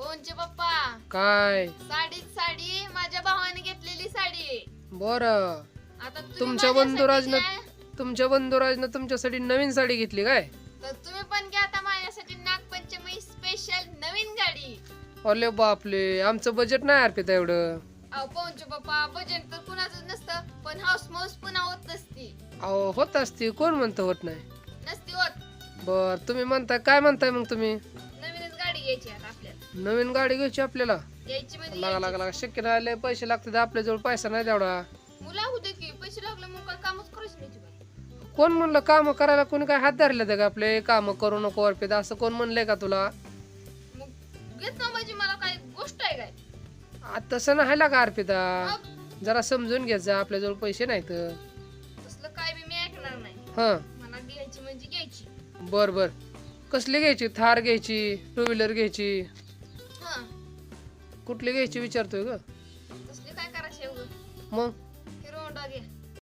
कोणचे पप्पा? काय? साडीच साडी माझ्या भावाने घेतलेली साडी. बर. आता तुम्ही तुमच्या माझ्यासाठी बंधुराजनं तुमच्या बंधुराजनं तुमच्यासाठी नवीन साडी घेतली काय? तर तुम्ही पण घ्या आता माझ्यासाठी नागपंचमी स्पेशल नवीन गाडी. अरे बापले आमचं बजेट नाही अर्पिता एवढं. अहो पोहचे पप्पा? बजेट तर कुणाचं नसतं पण हाऊस माऊस पुन्हा होत नसती. अहो होत असती. कोण म्हणतं होत नाही? नसती होत. बर तुम्ही म्हणताय काय म्हणताय मग तुम्ही? घ्यायची आता आपल्याला. नवीन गाडी घ्यायची आपल्याला. घ्यायची म्हणजे लागा लागा लागा. शक्य नाही लय पैसे लागतात आपल्याजवळ पैसा नाही तेवढा. मुला होते की पैसे लागले मग काय कामच करायचं नाही तुला. कोण म्हणलं काम करायला कोणी काय हात धरले का आपले काम करू नको अर्पिता असं कोण म्हणलंय का तुला? मग घेत ना मला काय गोष्ट आहे काय? आ, तसं नाही लागा अर्पिता. मग? जरा समजून घ्यायचं आपल्याजवळ पैसे नाहीत. तसलं काय बी मी ऐकणार नाही. हा. मला घ्यायची म्हणजे घ्यायची. बर बर. कसली घ्यायची? थार घ्यायची टू व्हीलर घ्यायची? हा. कुठली घ्यायची विचारतोय ग? तसली काय करायची एवढं? मग?